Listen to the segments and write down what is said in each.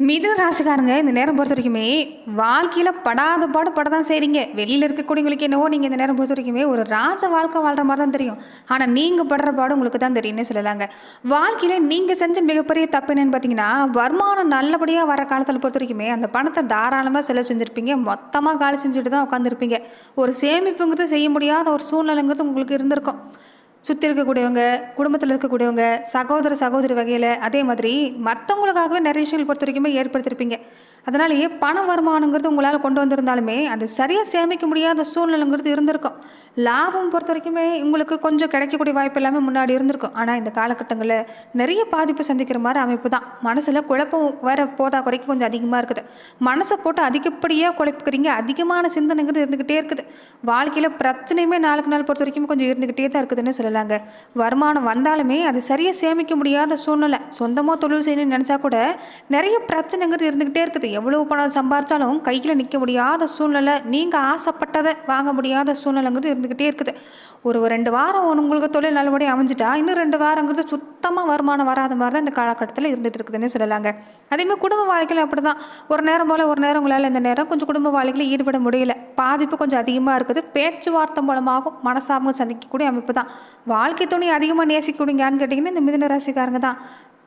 மிதுன ராசிக்காரங்க இந்த நேரம் பொறுத்த வரைக்குமே வாழ்க்கையில் படாத பாடு பட தான் செய்கிறீங்க வெளியில் இருக்கக்கூடியவங்களுக்கு என்னவோ நீங்கள் இந்த நேரம் பொறுத்த வரைக்குமே ஒரு ராஜ வாழ்க்கை வாழ்கிற மாதிரி தான் தெரியும். ஆனால் நீங்கள் படுற பாடு உங்களுக்கு தான் தெரியும்னு சொல்லலாங்க. வாழ்க்கையில் நீங்கள் செஞ்ச மிகப்பெரிய தப்பு என்னன்னு பார்த்தீங்கன்னா வருமானம் நல்லபடியாக வர காலத்தில் பொறுத்த வரைக்குமே அந்த பணத்தை தாராளமாக செலவு செஞ்சுருப்பீங்க. மொத்தமாக காலி செஞ்சுட்டு தான் உட்காந்துருப்பீங்க ஒரு சேமிப்புங்கிறது செய்ய முடியாத ஒரு சூழ்நிலைங்கிறது உங்களுக்கு இருந்திருக்கும். சுற்றி இருக்கக்கூடியவங்க குடும்பத்தில் இருக்கக்கூடியவங்க சகோதர சகோதரி வகையில் அதே மாதிரி மற்றவங்களுக்காகவே நிறைய விஷயங்கள் பொறுத்த வரைக்குமே ஏற்படுத்தியிருப்பீங்க அதனாலேயே பண வருமானங்கிறது உங்களால் கொண்டு வந்திருந்தாலுமே அது சரியாக சேமிக்க முடியாத சூழ்நிலைங்கிறது இருந்திருக்கும். லாபம் பொறுத்த வரைக்குமே உங்களுக்கு கொஞ்சம் கிடைக்கக்கூடிய வாய்ப்பு எல்லாமே முன்னாடி இருந்திருக்கும். ஆனால் இந்த காலகட்டங்களில் நிறைய பாதிப்பு சந்திக்கிற மாதிரி அமைப்பு தான். மனசில் குழப்பம் வேறு போதா குறைக்கு கொஞ்சம் அதிகமாக இருக்குது. மனசை போட்டு அதிகப்படியாக குழப்பிக்கிறீங்க. அதிகமான சிந்தனைங்கிறது இருந்துக்கிட்டே இருக்குது. வாழ்க்கையில் பிரச்சனையுமே நாளுக்கு நாள் பொறுத்த வரைக்கும் கொஞ்சம் இருந்துக்கிட்டே தான் இருக்குதுன்னு சொல்லலாங்க. வருமானம் வந்தாலுமே அது சரியாக சேமிக்க முடியாத சூழ்நிலை. சொந்தமாக தொழில் செய்யணும்னு நினச்சா கூட நிறைய பிரச்சனைங்கிறது இருந்துக்கிட்டே இருக்குது. எவ்வளோ பணம் சம்பாரித்தாலும் கையில் நிற்க முடியாத சூழ்நிலை நீங்கள் ஆசைப்பட்டதை வாங்க முடியாத சூழ்நிலைங்கிறது இருந்துக்கிட்டே இருக்குது. ஒரு ரெண்டு வாரம் உங்களுக்கு தொழில் நல்லபடியாக அமைஞ்சிட்டா இன்னும் ரெண்டு வாரங்கிறது சுத்தமாக வருமானம் வராத மாதிரி தான் இந்த காலகட்டத்தில் இருந்துகிட்டு இருக்குதுன்னு சொல்லலாங்க. அதேமாதிரி குடும்ப வாழ்க்கையில் அப்படி தான் ஒரு நேரம் போல் ஒரு நேரம் உங்களால் இந்த நேரம் கொஞ்சம் குடும்ப வாழ்க்கையில் ஈடுபட முடியல. பாதிப்பு கொஞ்சம் அதிகமாக இருக்குது. பேச்சுவார்த்தை மூலமாகவும் மனசாகவும் சந்திக்கக்கூடிய அமைப்பு தான் வாழ்க்கை துணி அதிகமாக நேசிக்கக்கூடியான்னு கேட்டிங்கன்னா இந்த மிதன ராசிக்காரங்க தான்.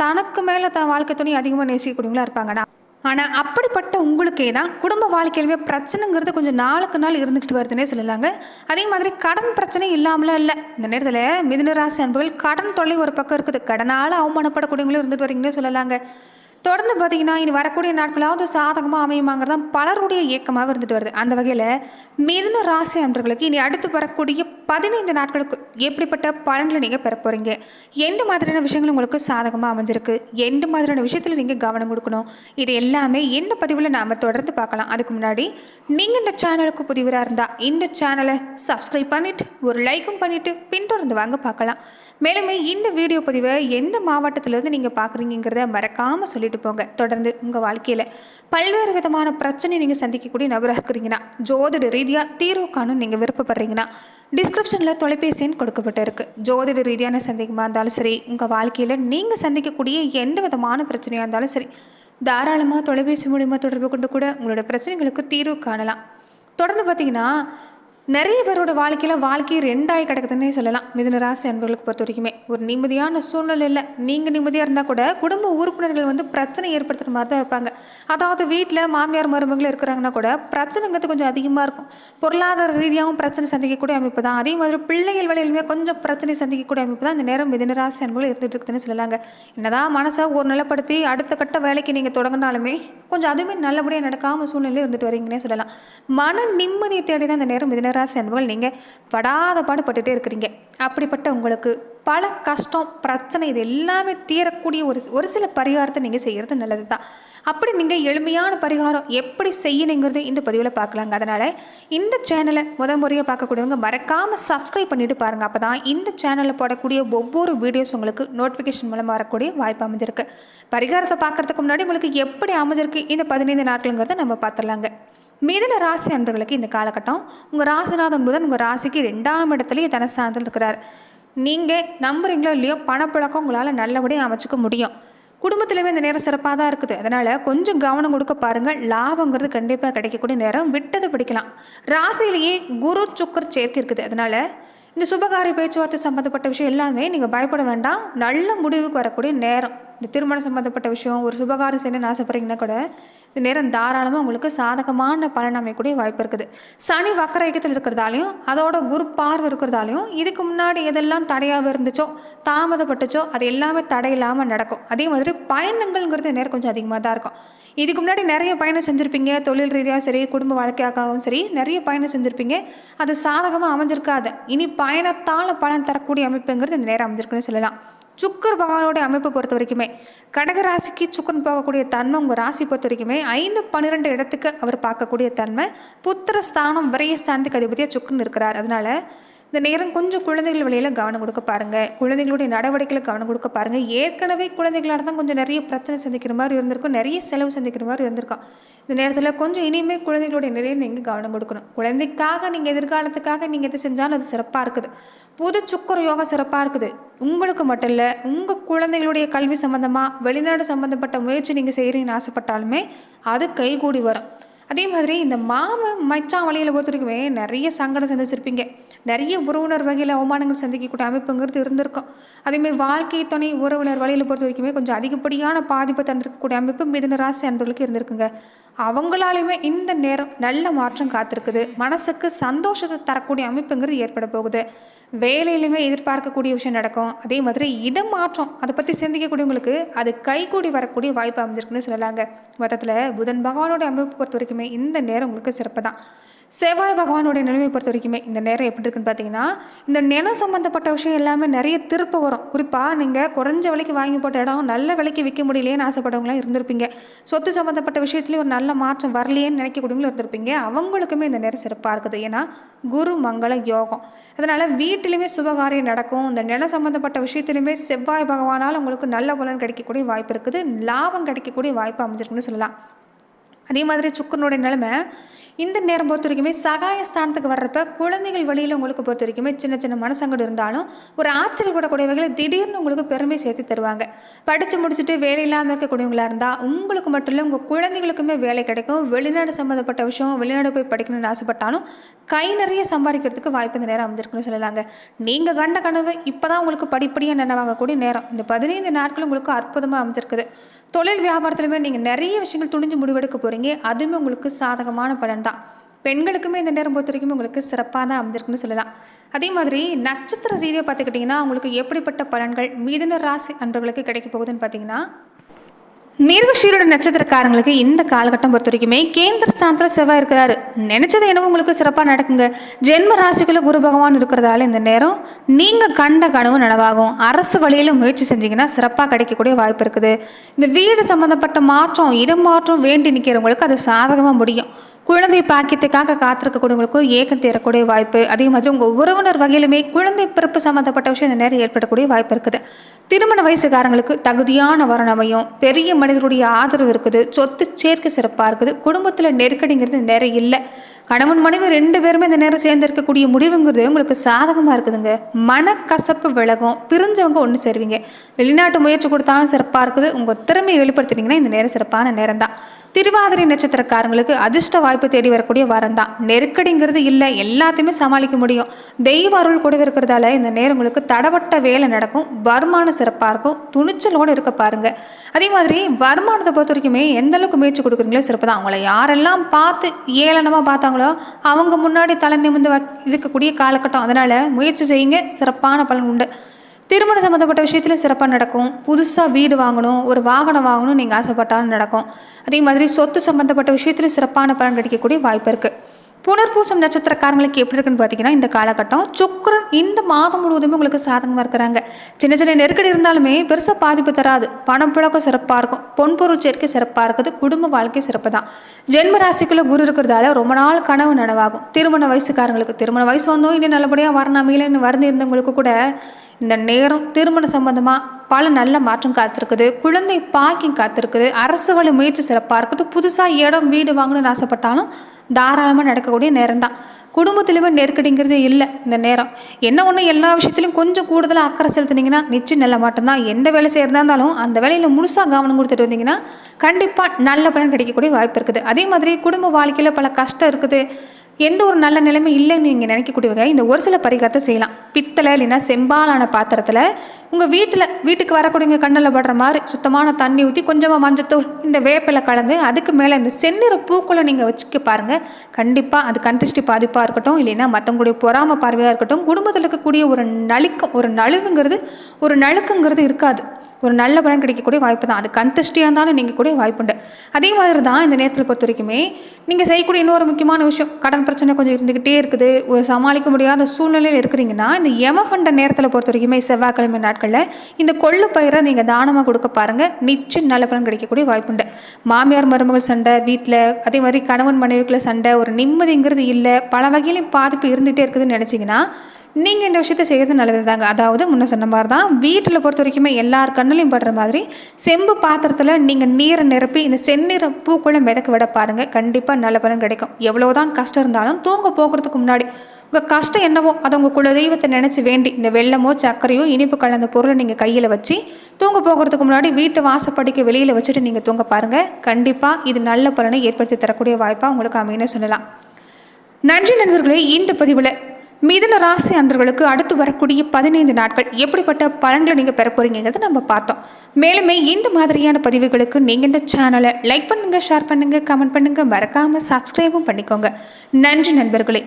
தனக்கு மேலே தான் வாழ்க்கை துணி அதிகமாக நேசிக்கக்கூடியவங்களா இருப்பாங்கண்ணா ஆனால் அப்படிப்பட்ட உங்களுக்கே தான் குடும்ப வாழ்க்கையிலுமே பிரச்சனைங்கிறது கொஞ்சம் நாளுக்கு நாள் இருந்துக்கிட்டு வருதுன்னே சொல்லலாங்க. அதே மாதிரி கடன் பிரச்சனை இல்லாமலாம் இல்லை. இந்த நேரத்தில் மிதுனராசி அன்புகள் கடன் தொல்லை ஒரு பக்கம் இருக்குது. கடனால் அவமானப்படக்கூடியவங்களும் இருந்துட்டு வரீங்கன்னே சொல்லலாங்க. தொடர்ந்து பார்த்தீங்கன்னா இனி வரக்கூடிய நாட்களாவது சாதகமாக அமையுமாங்கிறது தான் பலருடைய இயக்கமாக இருந்துட்டு வருது. அந்த வகையில் மிதுன ராசி அன்றர்களுக்கு இனி அடுத்து வரக்கூடிய பதினைந்து நாட்களுக்கு எப்படிப்பட்ட பலன்களை நீங்கள் பெற போகிறீங்க எந்த மாதிரியான விஷயங்கள் உங்களுக்கு சாதகமாக அமைஞ்சிருக்கு? எந்த மாதிரியான விஷயத்தில் நீங்கள் கவனம் கொடுக்கணும்? இது எல்லாமே இந்த பதிவில் நாம் தொடர்ந்து பார்க்கலாம். அதுக்கு முன்னாடி நீங்கள் இந்த சேனலுக்கு புதிவராக இருந்தால் இந்த சேனலை சப்ஸ்கிரைப் பண்ணிவிட்டு ஒரு லைக்கும் பண்ணிவிட்டு பின்தொடர்ந்து வாங்க பார்க்கலாம். மேலுமே இந்த வீடியோ பதிவை எந்த மாவட்டத்திலிருந்து நீங்கள் பார்க்குறீங்கிறத மறக்காமல் சொல்லி சொல்லிட்டு போங்க. தொடர்ந்து உங்கள் வாழ்க்கையில் பல்வேறு விதமான பிரச்சனை நீங்கள் சந்திக்கக்கூடிய நபராக இருக்கிறீங்கன்னா ஜோதிட ரீதியாக தீர்வு காணும் நீங்கள் விருப்பப்படுறீங்கன்னா டிஸ்கிரிப்ஷனில் தொலைபேசின்னு கொடுக்கப்பட்டு கொடுக்கப்பட்டிருக்கு. ஜோதிட ரீதியான சந்தேகமாக இருந்தாலும் சரி உங்கள் வாழ்க்கையில் நீங்கள் சந்திக்கக்கூடிய எந்த விதமான பிரச்சனையாக இருந்தாலும் சரி தாராளமாக தொலைபேசி மூலிமா தொடர்பு கொண்டு கூட உங்களோட பிரச்சனைகளுக்கு தீர்வு காணலாம். தொடர்ந்து பார்த்தீங்கன்னா நிறைய பேரோட வாழ்க்கையில் வாழ்க்கை ரெண்டாகி கிடக்குதுன்னே சொல்லலாம். மிதுன ராசி அன்பர்களுக்கு பொறுத்த வரைக்குமே ஒரு நிம்மதியான சூழ்நிலை இல்லை நீங்கள் நிம்மதியாக இருந்தால் கூட குடும்ப உறுப்பினர்கள் வந்து பிரச்சனை ஏற்படுத்துகிற மாதிரி தான் இருப்பாங்க. அதாவது வீட்டில் மாமியார் மருமகள் இருக்கிறாங்கன்னா கூட பிரச்சனைங்கிறது கொஞ்சம் அதிகமாக இருக்கும். பொருளாதார ரீதியாகவும் பிரச்சனை சந்திக்கக்கூடிய அமைப்பு தான். அதே மாதிரி பிள்ளைகள் வழியிலுமே கொஞ்சம் பிரச்சனை சந்திக்கக்கூடிய அமைப்பு தான் இந்த நேரம் மிதுன ராசி அன்பர்கள் இருந்துகிட்டு இருக்குதுன்னு சொல்லலாங்க. என்னதான் மனசை ஒரு நிலப்படுத்தி அடுத்த கட்ட வேலைக்கு நீங்கள் தொடங்கினாலுமே கொஞ்சம் அதுவுமே நல்லபடியாக நடக்காமல் சூழ்நிலையில் இருந்துட்டு வரீங்கன்னே சொல்லலாம். மன நிம்மதியை தேடி தான் இந்த நேரம் மிதுன ராசி அன்புகள் நீங்கள் படாத பாடுபட்டுட்டே இருக்கிறீங்க. அப்படிப்பட்ட உங்களுக்கு பல கஷ்டம் பிரச்சனை இது எல்லாமே தீரக்கூடிய ஒரு ஒரு சில பரிகாரத்தை நீங்கள் செய்கிறது நல்லது தான் அப்படி நீங்கள் எளிமையான பரிகாரம் எப்படி செய்யணுங்கிறது இந்த பதிவில் பார்க்கலாங்க. அதனால் இந்த சேனலை முத முறையாக பார்க்கக்கூடியவங்க மறக்காமல் சப்ஸ்கிரைப் பண்ணிவிட்டு பாருங்கள் அப்போ தான் இந்த சேனலில் போடக்கூடிய ஒவ்வொரு வீடியோஸ் உங்களுக்கு நோட்டிஃபிகேஷன் மூலமாக வரக்கூடிய வாய்ப்பு அமைஞ்சிருக்கு. பரிகாரத்தை பார்க்கறதுக்கு முன்னாடி உங்களுக்கு எப்படி அமைஞ்சிருக்கு? இந்த பதினைந்து நாட்களுங்கிறத நம்ம பார்த்துடலாங்க. மிதன ராசி அன்பர்களுக்கு இந்த காலகட்டம் உங்கள் ராசிநாதன் புதன் உங்கள் ராசிக்கு ரெண்டாம் இடத்துலையே தனஸ்தானத்தில் இருக்கிறார். நீங்கள் நம்புறீங்களோ இல்லையோ பணப்பழக்கம் உங்களால் நல்லபடியாக அமைச்சிக்க முடியும். குடும்பத்திலுமே இந்த நேரம் சிறப்பாக தான் இருக்குது. அதனால் கொஞ்சம் கவனம் கொடுக்க பாருங்கள் லாபங்கிறது கண்டிப்பாக கிடைக்கக்கூடிய நேரம். விட்டதை பிடிக்கலாம். ராசியிலேயே குரு சுக்கர் சேர்க்கை இருக்குது. அதனால் இந்த சுபகாரிய பேச்சுவார்த்தை சம்மந்தப்பட்ட விஷயம் எல்லாமே நீங்கள் பயப்பட வேண்டாம். நல்ல முடிவுக்கு வரக்கூடிய நேரம். இந்த திருமணம் சம்மந்தப்பட்ட விஷயம் ஒரு சுபகாரம் செய்யணும்னு ஆசைப்படுறீங்கன்னா கூட இந்த நேரம் தாராளமாக உங்களுக்கு சாதகமான பலன் அமையக்கூடிய வாய்ப்பு இருக்குது. சனி வக்கர இயக்கத்தில் இருக்கிறதாலையும் அதோட குரு பார்வை இருக்கிறதாலையும் இதுக்கு முன்னாடி எதெல்லாம் தடையாக இருந்துச்சோ தாமதப்பட்டுச்சோ அது எல்லாமே தடையில்லாமல் நடக்கும். அதே மாதிரி பயணங்கள்ங்கிறது நேரம் கொஞ்சம் அதிகமாக தான் இருக்கும். இதுக்கு முன்னாடி நிறைய பயணம் செஞ்சுருப்பீங்க. தொழில் ரீதியாக சரி குடும்ப வாழ்க்கையாகவும் சரி நிறைய பயணம் செஞ்சுருப்பீங்க. அது சாதகமாக அமைஞ்சிருக்காது. இனி பயணத்தால் பலன் தரக்கூடிய அமைப்புங்கிறது இந்த நேரம் அமைஞ்சிருக்குன்னு சொல்லலாம். சுக்கர் பகவானோட அமைப்பை பொறுத்த வரைக்குமே கடக ராசிக்கு சுக்கரன் போகக்கூடிய தன்மை உங்கள் ராசி பொறுத்த வரைக்குமே ஐந்து பன்னிரெண்டு இடத்துக்கு அவர் பார்க்கக்கூடிய தன்மை புத்திர ஸ்தானம் விரைய ஸ்தானத்துக்கு அதிபதியாக சுக்கரன் இருக்கிறார். அதனால இந்த நேரம் கொஞ்சம் குழந்தைகள் வழியில் கவனம் கொடுக்க பாருங்கள் குழந்தைகளுடைய நடவடிக்கையில் கவனம் கொடுக்க பாருங்கள் ஏற்கனவே குழந்தைகளால் தான் கொஞ்சம் நிறைய பிரச்சனை சந்திக்கிற மாதிரி இருந்திருக்கும். நிறைய செலவு சந்திக்கிற மாதிரி இருந்திருக்கும். இந்த நேரத்தில் கொஞ்சம் இனிமேல் குழந்தைகளுடைய நிலையை நீங்கள் கவனம் கொடுக்கணும். குழந்தைக்காக நீங்கள் எதிர்காலத்துக்காக நீங்கள் எது செஞ்சாலும் அது சிறப்பாக இருக்குது. புது சுக்கர யோகா சிறப்பாக இருக்குது. உங்களுக்கு மட்டும் இல்லை உங்கள் குழந்தைகளுடைய கல்வி சம்மந்தமாக வெளிநாடு சம்மந்தப்பட்ட முயற்சி நீங்கள் செய்கிறீங்கன்னு ஆசைப்பட்டாலுமே அது கைகூடி வரும். அதே மாதிரி இந்த மாமன் மச்சான் வழியில் பொறுத்த வரைக்குமே நிறைய சங்கடம் சந்திச்சிருப்பீங்க. நிறைய உறவினர் வகையில் அவமானங்கள் சந்திக்கக்கூடிய அமைப்புங்கிறது இருந்திருக்கும். அதேமாதிரி வாழ்க்கை துணை உறவினர் வழியில் பொறுத்த வரைக்குமே கொஞ்சம் அதிகப்படியான பாதிப்பை தந்திருக்கக்கூடிய அமைப்பு மிதன ராசி அன்பர்களுக்கு இருந்திருக்குங்க. அவங்களாலையுமே இந்த நேரம் நல்ல மாற்றம் காத்திருக்குது. மனசுக்கு சந்தோஷத்தை தரக்கூடிய அமைப்புங்கிறது ஏற்பட போகுது. வேலையிலுமே எதிர்பார்க்கக்கூடிய விஷயம் நடக்கும். அதே மாதிரி இடம் மாற்றம் அதை பற்றி சிந்திக்கக்கூடியவங்களுக்கு அது கைகூடி வரக்கூடிய வாய்ப்பு அமைஞ்சிருக்குன்னு சொல்லலாங்க. மொத்தத்தில் புதன் பகவானோட அமைப்பு பொறுத்த வரைக்குமே இந்த நேரம் உங்களுக்கு சிறப்பு தான் செவ்வாய் பகவானுடைய நிலைமை பொறுத்த வரைக்குமே இந்த நேரம் எப்படி இருக்குன்னு பார்த்தீங்கன்னா இந்த நிலம் சம்மந்தப்பட்ட விஷயம் எல்லாமே நிறைய திருப்ப வரும். குறிப்பாக நீங்கள் குறைஞ்ச விலைக்கு வாங்கி போட்ட இடம் நல்ல விலைக்கு விற்க முடியலையேன்னு ஆசைப்பட்டவங்களாம் இருந்திருப்பீங்க. சொத்து சம்மந்தப்பட்ட விஷயத்துலேயும் ஒரு நல்ல மாற்றம் வரலையேன்னு நினைக்கக்கூடியவங்களும் இருந்திருப்பீங்க. அவங்களுக்குமே இந்த நேரம் சிறப்பாக இருக்குது. ஏன்னா குரு மங்கள யோகம். அதனால் வீட்டிலுமே சுபகாரியம் நடக்கும். இந்த நிலம் சம்மந்தப்பட்ட விஷயத்துலையுமே செவ்வாய் பகவானால் உங்களுக்கு நல்ல பலன் கிடைக்கக்கூடிய வாய்ப்பு இருக்குது. லாபம் கிடைக்கக்கூடிய வாய்ப்பு அமைஞ்சிருக்குன்னு சொல்லலாம். அதே மாதிரி சுக்கரனுடைய நிலைமை இந்த நேரம் பொறுத்த வரைக்குமே சகாய ஸ்தானத்துக்கு வர்றப்ப குழந்தைகள் வழியில் உங்களுக்கு பொறுத்த வரைக்குமே சின்ன சின்ன மனசங்கடம் இருந்தாலும் ஒரு ஆச்சரியப்படக்கூடிய வகையில் திடீர்னு உங்களுக்கு பெருமை சேர்த்து தருவாங்க. படித்து முடிச்சுட்டு வேலை இல்லாமல் இருக்கக்கூடியவங்களா இருந்தால் உங்களுக்கு மட்டும் இல்லை உங்கள் குழந்தைகளுக்குமே வேலை கிடைக்கும். வெளிநாடு சம்மந்தப்பட்ட விஷயம் வெளிநாடு போய் படிக்கணும்னு ஆசைப்பட்டாலும் கை நிறைய சம்பாதிக்கிறதுக்கு வாய்ப்பு இந்த நேரம் அமைஞ்சிருக்குன்னு சொல்லலாங்க. நீங்கள் கண்ட கனவு இப்போ தான் உங்களுக்கு படிப்படியாக நினைவாகக்கூடிய நேரம். இந்த பதினைந்து நாட்கள் உங்களுக்கு அற்புதமாக அமைஞ்சிருக்குது. தொழில் வியாபாரத்துலையுமே நீங்கள் நிறைய விஷயங்கள் துணிஞ்சு முடிவெடுக்க போகிறீங்க அதுவுமே உங்களுக்கு சாதகமான பலன் தான் பெண்களுக்குமே இந்த நேரம் பொறுத்த வரைக்கும் உங்களுக்கு சிறப்பாக தான் அமைஞ்சிருக்குன்னு சொல்லலாம். அதே மாதிரி நட்சத்திர ரீதியாக பார்த்துக்கிட்டிங்கன்னா உங்களுக்கு எப்படிப்பட்ட பலன்கள் மீதின ராசி அன்பர்களுக்கு கிடைக்க போகுதுன்னு பார்த்தீங்கன்னா மிருகஷீரோட நட்சத்திரக்காரங்களுக்கு இந்த காலகட்டம் பொறுத்த வரைக்குமே கேந்திர ஸ்தானத்தில் செவ்வாய் இருக்கிறாரு. நினைச்சது என்னவோ உங்களுக்கு சிறப்பாக நடக்குங்க. ஜென்ம ராசிக்குள்ள குரு பகவான் இருக்கிறதால இந்த நேரம் நீங்கள் கண்ட கனவு நனவாகும். அரசு வழியில் முயற்சி செஞ்சீங்கன்னா சிறப்பாக கிடைக்கக்கூடிய வாய்ப்பு இருக்குது. இந்த வீடு சம்மந்தப்பட்ட மாற்றம் இடம் மாற்றம் வேண்டி நிற்கிறவங்களுக்கு அது சாதகமாக முடியும். குழந்தை பாக்கியத்துக்காக காத்திருக்கக்கூடியவங்களுக்கும் ஏக்கம் தேரக்கூடிய வாய்ப்பு. அதே மாதிரி உங்கள் உறவினர் வகையிலுமே குழந்தை பிறப்பு சம்மந்தப்பட்ட விஷயம் இந்த நேரம் ஏற்படக்கூடிய வாய்ப்பு இருக்குது. திருமண வயசுக்காரங்களுக்கு தகுதியான வரன் அமையும் பெரிய மனிதருடைய ஆதரவு இருக்குது சொத்து சேர்க்கை சிறப்பாக இருக்குது குடும்பத்தில் நெருக்கடிங்கிறது நிறைய இல்லை. கணவன் மனைவி ரெண்டு பேருமே இந்த நேரம் சேர்ந்து இருக்கக்கூடிய முடிவுங்கிறது உங்களுக்கு சாதகமாக இருக்குதுங்க. மனக்கசப்பு விலகும். பிரிஞ்சவங்க ஒன்று சேருவீங்க. வெளிநாட்டு முயற்சி கொடுத்தாலும் சிறப்பாக இருக்குது. உங்கள் திறமையை வெளிப்படுத்துனீங்கன்னா இந்த நேரம் சிறப்பான நேரம் தான் திருவாதிரை நட்சத்திரக்காரங்களுக்கு அதிர்ஷ்ட வாய்ப்பு தேடி வரக்கூடிய வாரம் தான் நெருக்கடிங்கிறது இல்லை. எல்லாத்தையுமே சமாளிக்க முடியும். தெய்வ அருள் கூட இருக்கிறதால இந்த நேரம் உங்களுக்கு தடவட்ட வேலை நடக்கும். வருமானம் சிறப்பாக இருக்கும். துணிச்சலோடு இருக்க பாருங்க. அதே மாதிரி வருமானத்தை பொறுத்த வரைக்குமே எந்த அளவுக்கு முயற்சி கொடுக்குறீங்களோ சிறப்பு தான் அவங்கள யாரெல்லாம் பார்த்து ஏளனமாக பார்த்தாங்க பார்த்தாங்களோ அவங்க முன்னாடி தலை நிமிந்து வ- இருக்கக்கூடிய காலகட்டம். அதனால் முயற்சி செய்யுங்க. சிறப்பான பலன் உண்டு. திருமணம் சம்மந்தப்பட்ட விஷயத்தில் சிறப்பாக நடக்கும். புதுசாக வீடு வாங்கணும் ஒரு வாகனம் வாங்கணும் நீங்கள் ஆசைப்பட்டாலும் நடக்கும். அதே மாதிரி சொத்து சம்மந்தப்பட்ட விஷயத்தில் சிறப்பான பலன் கிடைக்கக்கூடிய வாய்ப்பு இருக்குது புனர்பூசம் நட்சத்திரக்காரங்களுக்கு எப்படி இருக்குன்னு பார்த்தீங்கன்னா இந்த காலகட்டம் சுக்கரன் இந்த மாதம் முழுவதுமே உங்களுக்கு சாதகமாக இருக்கிறாங்க. சின்ன சின்ன நெருக்கடி இருந்தாலுமே பெருசாக பாதிப்பு தராது. பணப்புழக்கம் சிறப்பாக இருக்கும். பொன்பொருள் சேர்க்கை சிறப்பாக இருக்குது. குடும்ப வாழ்க்கை சிறப்பு தான். ஜென்ம ராசிக்குள்ளே குரு இருக்கிறதால ரொம்ப நாள் கனவு நனவாகும். திருமண வயசுக்காரங்களுக்கு திருமண வயசு வந்தோம் இன்னும் நல்லபடியாக வரணமையிலன்னு வருந்து இருந்தவங்களுக்கு கூட இந்த நேரம் திருமண சம்பந்தமாக பல நல்ல மாற்றம் காத்திருக்குது. குழந்தை பாக்கியம் காத்திருக்குது. அரசு வழி முயற்சி சிறப்பாக இருக்குது. புதுசாக இடம் வீடு வாங்கணும்னு ஆசைப்பட்டாலும் தாராளமாக நடக்கக்கூடிய நேரம் தான் குடும்பத்திலுமே நெருக்கடிங்கிறது இல்லை இந்த நேரம். என்ன ஒன்று எல்லா விஷயத்துலையும் கொஞ்சம் கூடுதலாக அக்கறை செலுத்துனீங்கன்னா நிச்சயம் நல்ல மாட்டோம்தான் எந்த வேலை செய்கிறதா இருந்தாலும் அந்த வேலையில் முழுசாக கவனம் கொடுத்துட்டு வந்தீங்கன்னா கண்டிப்பாக நல்ல பலன் கிடைக்கக்கூடிய வாய்ப்பு இருக்குது. அதே மாதிரி குடும்ப வாழ்க்கையில் பல கஷ்டம் இருக்குது. எந்த ஒரு நல்ல நிலைமை இல்லைன்னு நீங்கள் நினைக்கக்கூடியவங்க இந்த ஒரு சில பரிகாரத்தை செய்யலாம். பித்தளை இல்லைன்னா செம்பாலான பாத்திரத்தில் உங்கள் வீட்டில் வீட்டுக்கு வரக்கூடியவங்க கண்ணில் படுற மாதிரி சுத்தமான தண்ணி ஊற்றி கொஞ்சமாக மஞ்சத்தூள் இந்த வேப்பில் கலந்து அதுக்கு மேலே இந்த செந்நிற பூக்களை நீங்கள் வச்சுக்க பாருங்கள் கண்டிப்பாக அது கண்டிஷ்டி பாதிப்பாக இருக்கட்டும் இல்லைன்னா மற்றவங்களுடைய பொறாம பார்வையாக இருக்கட்டும் குடும்பத்தில் இருக்கக்கூடிய ஒரு நலிக்கம் ஒரு நழுவுங்கிறது ஒரு நழுக்குங்கிறது இருக்காது. ஒரு நல்ல பலன் கிடைக்கக்கூடிய வாய்ப்பு தான் அது கந்திஷ்டியாக இருந்தாலும் நீங்கள் கூட வாய்ப்புண்டு. அதே மாதிரி தான் இந்த நேரத்தில் பொறுத்த வரைக்குமே நீங்கள் செய்யக்கூடிய இன்னொரு முக்கியமான விஷயம் கடன் பிரச்சனை கொஞ்சம் இருந்துக்கிட்டே இருக்குது. ஒரு சமாளிக்க முடியாத சூழ்நிலையில் இருக்கிறீங்கன்னா இந்த யமகண்ட நேரத்தில் பொறுத்த வரைக்குமே செவ்வாய்க்கிழமை நாட்களில் இந்த கொள்ளு பயிரை நீங்கள் தானமாக கொடுக்க பாருங்கள் நிச்சயம் நல்ல பலன் கிடைக்கக்கூடிய வாய்ப்புண்டு. மாமியார் மருமகள் சண்டை வீட்டில் அதே மாதிரி கணவன் மனைவிக்குள்ள சண்டை ஒரு நிம்மதிங்கிறது இல்லை. பல வகையிலையும் பாதிப்பு இருந்துகிட்டே இருக்குதுன்னு நினச்சிங்கன்னா நீங்கள் இந்த விஷயத்தை செய்கிறது நல்லது தாங்க அதாவது முன்ன சொன்ன மாதிரி தான் வீட்டில் பொறுத்த வரைக்குமே எல்லார் கண்ணிலையும் படுற மாதிரி செம்பு பாத்திரத்தில் நீங்கள் நீரை நிரப்பி இந்த செந்நிற பூக்குள்ளே மிதக்க விட பாருங்கள் கண்டிப்பாக நல்ல பலன் கிடைக்கும். எவ்வளோதான் கஷ்டம் இருந்தாலும் தூங்க போகிறதுக்கு முன்னாடி உங்கள் கஷ்டம் என்னவோ அதை உங்கள் குல தெய்வத்தை நினச்சி வேண்டி இந்த வெள்ளமோ சர்க்கரையோ இனிப்பு கலந்த பொருளை நீங்கள் கையில் வச்சு தூங்க போகிறதுக்கு முன்னாடி வீட்டு வாசப்படிக்கு வெளியில் வச்சுட்டு நீங்கள் தூங்க பாருங்கள் கண்டிப்பாக இது நல்ல பலனை ஏற்படுத்தி தரக்கூடிய வாய்ப்பாக உங்களுக்கு அமையன்னு சொல்லலாம். நன்றி நண்பர்களே இந்த பதிவில் மிதுன ராசி அன்பர்களுக்கு அடுத்து வரக்கூடிய பதினைந்து நாட்கள் எப்படிப்பட்ட பலன்களை நீங்கள் பெற போறீங்கிறத நம்ம பார்த்தோம். மேலுமே இந்த மாதிரியான பதிவுகளுக்கு நீங்கள் இந்த சேனலை லைக் பண்ணுங்கள் ஷேர் பண்ணுங்கள் கமெண்ட் பண்ணுங்கள் மறக்காமல் சப்ஸ்கிரைபும் பண்ணிக்கோங்க. நன்றி நண்பர்களே.